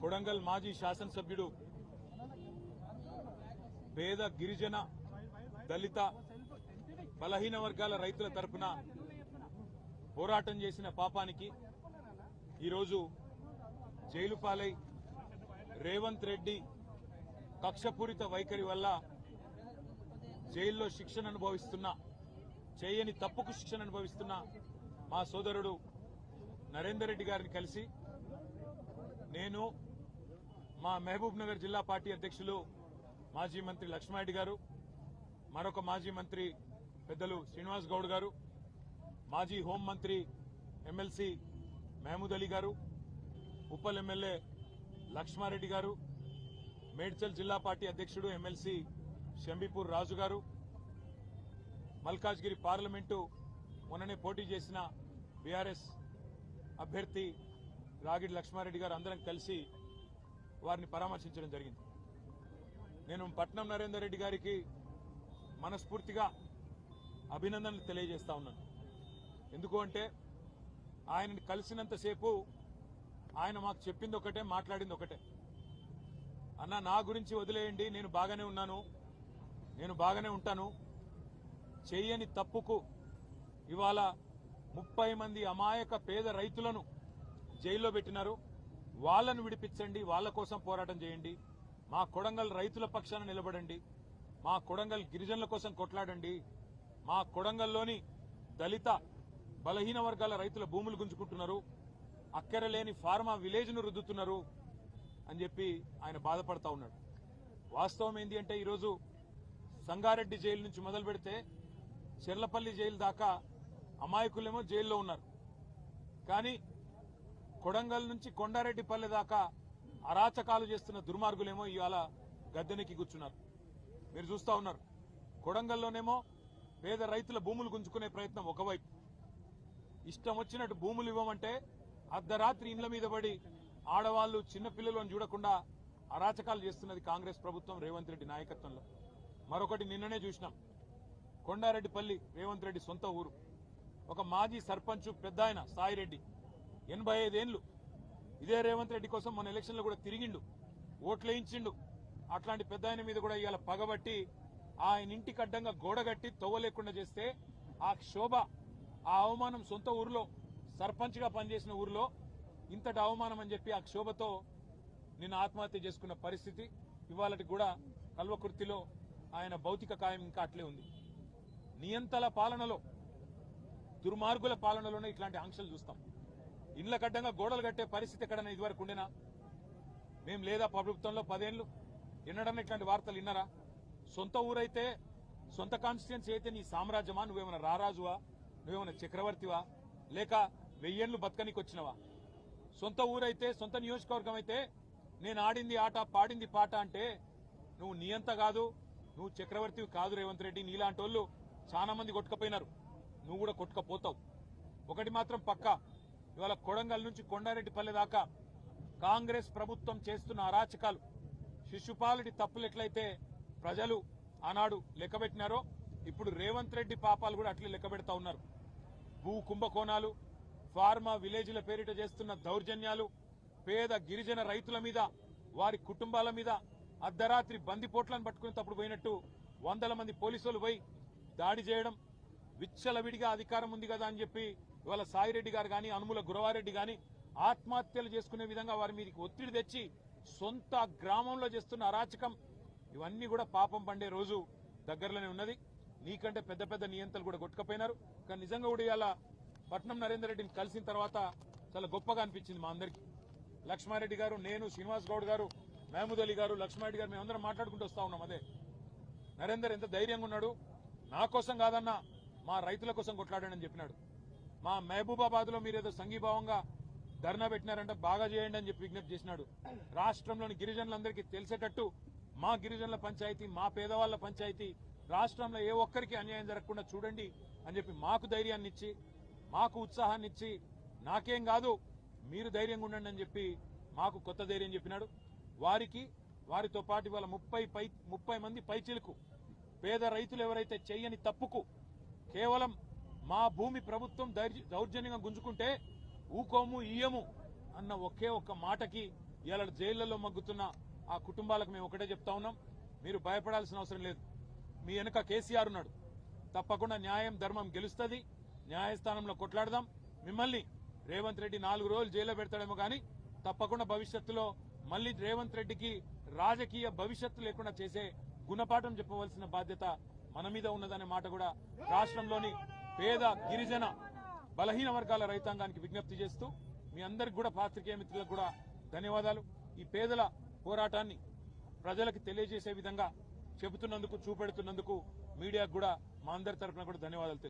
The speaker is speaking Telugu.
కొడంగల్ మాజీ శాసనసభ్యుడు పేద గిరిజన దళిత బలహీన వర్గాల రైతుల తరఫున పోరాటం చేసిన పాపానికి ఈరోజు జైలు పాలై రేవంత్ రెడ్డి కక్షపూరిత వైఖరి వల్ల జైల్లో శిక్షణ అనుభవిస్తున్న చేయని తప్పుకు శిక్షణ అనుభవిస్తున్న మా సోదరుడు నరేందర్ రెడ్డి గారిని కలిసి నేను మా మహబూబ్ నగర్ జిల్లా పార్టీ అధ్యక్షులు మాజీ మంత్రి లక్ష్మారెడ్డి గారు మరొక మాజీ మంత్రి పెద్దలు శ్రీనివాస్ గౌడ్ గారు మాజీ హోంమంత్రి ఎమ్మెల్సీ మహమూద్ అలీ గారు ఉప్పల్ ఎమ్మెల్యే లక్ష్మారెడ్డి గారు మేడ్చల్ జిల్లా పార్టీ అధ్యక్షుడు ఎమ్మెల్సీ షంబీపూర్ రాజు గారు మల్కాజ్గిరి పార్లమెంటు మొన్ననే పోటీ చేసిన బీఆర్ఎస్ అభ్యర్థి రాగిడి లక్ష్మారెడ్డి గారు అందరం కలిసి వారిని పరామర్శించడం జరిగింది. నేను పట్నం నరేందర్ రెడ్డి గారికి మనస్ఫూర్తిగా అభినందనలు తెలియజేస్తా ఉన్నాను. ఎందుకు అంటే ఆయనని కలిసినంతసేపు ఆయన మాకు చెప్పింది ఒకటే మాట్లాడింది ఒకటే. అన్న నా గురించి వదిలేయండి నేను బాగానే ఉన్నాను నేను బాగానే ఉంటాను. చేయని తప్పుకు ఇవాళ ముప్పై మంది అమాయక పేద రైతులను జైల్లో పెట్టినారు. వాళ్ళను విడిపించండి వాళ్ళ కోసం పోరాటం చేయండి. మా కొడంగల్ రైతుల పక్షాన నిలబడండి. మా కొడంగల్ గిరిజనుల కోసం కొట్లాడండి. మా కొడంగల్లోని దళిత బలహీన వర్గాల రైతుల భూములు గుంజుకుంటున్నారు. అక్కరలేని ఫార్మా విలేజ్ను రుద్దుతున్నారు అని చెప్పి ఆయన బాధపడతా ఉన్నాడు. వాస్తవం ఏంటి అంటే ఈరోజు సంగారెడ్డి జైలు నుంచి మొదలు పెడితే చెర్లపల్లి జైలు దాకా అమాయకులేమో జైల్లో ఉన్నారు. కానీ కొడంగల్ నుంచి కొండారెడ్డిపల్లె దాకా అరాచకాలు చేస్తున్న దుర్మార్గులేమో ఇవాళ గద్దెనికి కూర్చున్నారు. మీరు చూస్తా ఉన్నారు. కొడంగల్లోనేమో పేద రైతుల భూములు గుంజుకునే ప్రయత్నం ఒకవైపు. ఇష్టం వచ్చినట్టు భూములు ఇవ్వమంటే అర్ధరాత్రి ఇండ్ల మీద పడి ఆడవాళ్ళు చిన్నపిల్లలను చూడకుండా అరాచకాలు చేస్తున్నది కాంగ్రెస్ ప్రభుత్వం రేవంత్ రెడ్డి నాయకత్వంలో. మరొకటి నిన్ననే చూసినాం. కొండారెడ్డిపల్లి రేవంత్ రెడ్డి సొంత ఊరు. ఒక మాజీ సర్పంచ్ పెద్ద ఆయన సాయిరెడ్డి ఎనభై ఐదేళ్ళు ఇదే రేవంత్ రెడ్డి కోసం మన ఎలక్షన్లో కూడా తిరిగిండు. ఓట్లేయించిండు అట్లాంటి పెద్ద ఆయన మీద కూడా ఇవాళ పగబట్టి ఆయన ఇంటికి అడ్డంగా గోడగట్టి తవ్వలేకుండా చేస్తే ఆ క్షోభ ఆ అవమానం సొంత ఊరిలో సర్పంచ్గా పనిచేసిన ఊరిలో ఇంతటి అవమానం అని చెప్పి ఆ క్షోభతో నిన్న ఆత్మహత్య చేసుకున్న పరిస్థితి ఇవాళటి కూడా కల్వకుర్తిలో ఆయన భౌతిక కాయం ఇంకా అట్లే ఉంది. నియంతల పాలనలో దుర్మార్గుల పాలనలోనే ఇట్లాంటి ఆంక్షలు చూస్తాం. ఇండ్ల కడ్డంగా గోడలు కట్టే పరిస్థితి ఎక్కడన్నా ఇదివరకు ఉండినా? మేం లేదా ప్రభుత్వంలో పదేళ్ళు ఎన్నడన్నా ఇట్లాంటి వార్తలు విన్నారా? సొంత ఊరైతే సొంత కాన్స్టిట్యున్సీ అయితే నీ సామ్రాజ్యమా? నువ్వేమైనా రారాజువా? నువ్వేమైనా చక్రవర్తివా? లేక వెయ్యేళ్ళు బతకనికి వచ్చినవా సొంత ఊరైతే సొంత నియోజకవర్గం అయితే నేను ఆడింది ఆట పాడింది పాట అంటే నువ్వు నియంత కాదు నువ్వు చక్రవర్తివి కాదు రేవంత్ రెడ్డి. నీలాంటి వాళ్ళు చాలా మంది కొట్టుకపోయినారు. నువ్వు కూడా కొట్టుకపోతావు. ఒకటి మాత్రం పక్కా. ఇవాళ కొడంగల్ నుంచి కొండారెడ్డిపల్లి దాకా కాంగ్రెస్ ప్రభుత్వం చేస్తున్న అరాచకాలు శిశుపాలుడి తప్పులు ఎట్లయితే ప్రజలు ఆనాడు లెక్కబెట్టినారో ఇప్పుడు రేవంత్ రెడ్డి పాపాలు కూడా అట్లే లెక్కబెడతా ఉన్నారు. భూ కుంభకోణాలు ఫార్మా విలేజ్ల పేరిట చేస్తున్న దౌర్జన్యాలు పేద గిరిజన రైతుల మీద వారి కుటుంబాల మీద అర్ధరాత్రి బందిపోట్లను పట్టుకుని తప్పుడు పోయినట్టు వందల మంది పోలీసులు పోయి దాడి చేయడం విచ్చలవిడిగా అధికారం ఉంది కదా అని చెప్పి ఇవాళ సాయిరెడ్డి గారు కానీ అనుముల గురవారెడ్డి కానీ ఆత్మహత్యలు చేసుకునే విధంగా వారి మీదకి ఒత్తిడి తెచ్చి సొంత గ్రామంలో చేస్తున్న అరాచకం ఇవన్నీ కూడా పాపం పండే రోజు దగ్గరలోనే ఉన్నది. నీకంటే పెద్ద పెద్ద నియంతలు కూడా కొట్టుకపోయినారు. కానీ నిజంగా కూడా ఇవాళ పట్నం నరేందర్ రెడ్డిని కలిసిన తర్వాత చాలా గొప్పగా అనిపించింది మా అందరికీ. లక్ష్మారెడ్డి గారు నేను శ్రీనివాస్ గౌడ్ గారు మహమూద్ అలీ గారు లక్ష్మారెడ్డి గారు మేమందరం మాట్లాడుకుంటూ వస్తా ఉన్నాం అదే. నరేందర్ ఎంత ధైర్యంగా ఉన్నాడు. నా కోసం కాదన్నా మా రైతుల కోసం కొట్లాడాడని చెప్పినాడు. మా మహబూబాబాద్లో మీరేదో సంఘీభావంగా ధర్నా పెట్టినారంటే బాగా చేయండి అని చెప్పి విజ్ఞప్తి చేసినాడు. రాష్ట్రంలోని గిరిజనులందరికీ తెలిసేటట్టు మా గిరిజనుల పంచాయతీ మా పేదవాళ్ళ పంచాయతీ రాష్ట్రంలో ఏ ఒక్కరికి అన్యాయం జరగకుండా చూడండి అని చెప్పి మాకు ధైర్యాన్ని ఇచ్చి మాకు ఉత్సాహాన్ని ఇచ్చి నాకేం కాదు మీరు ధైర్యంగా ఉండండి అని చెప్పి మాకు కొత్త ధైర్యం చెప్పినాడు. వారికి వారితో పాటు ఇవాళ ముప్పై పై ముప్పై మంది పైచిలకు పేద రైతులు ఎవరైతే చెయ్యని తప్పుకు కేవలం మా భూమి ప్రభుత్వం దౌర్జన్యంగా గుంజుకుంటే ఊకోము ఇయ్యము అన్న ఒకే ఒక్క మాటకి ఇవాళ జైళ్ళలో మగ్గుతున్న ఆ కుటుంబాలకు మేము ఒకటే చెప్తా ఉన్నాం. మీరు భయపడాల్సిన అవసరం లేదు. మీ వెనుక కేసీఆర్ ఉన్నాడు. తప్పకుండా న్యాయం ధర్మం గెలుస్తుంది. న్యాయస్థానంలో కొట్లాడదాం. మిమ్మల్ని రేవంత్ రెడ్డి నాలుగు రోజులు జైల్లో పెడతాడేమో కానీ తప్పకుండా భవిష్యత్తులో మళ్ళీ రేవంత్ రెడ్డికి రాజకీయ భవిష్యత్తు లేకుండా చేసే గుణపాఠం చెప్పవలసిన బాధ్యత మన మీద ఉన్నదనే మాట కూడా రాష్ట్రంలోని పేద గిరిజన బలహీన వర్గాల రైతాంగానికి విజ్ఞప్తి చేస్తూ మీ అందరికి కూడా పాత్రికేయ మిత్రులకు కూడా ధన్యవాదాలు. ఈ పేదల పోరాటాన్ని ప్రజలకు తెలియజేసే విధంగా చెబుతున్నందుకు చూపెడుతున్నందుకు మీడియాకు కూడా మా అందరి తరఫున కూడా ధన్యవాదాలు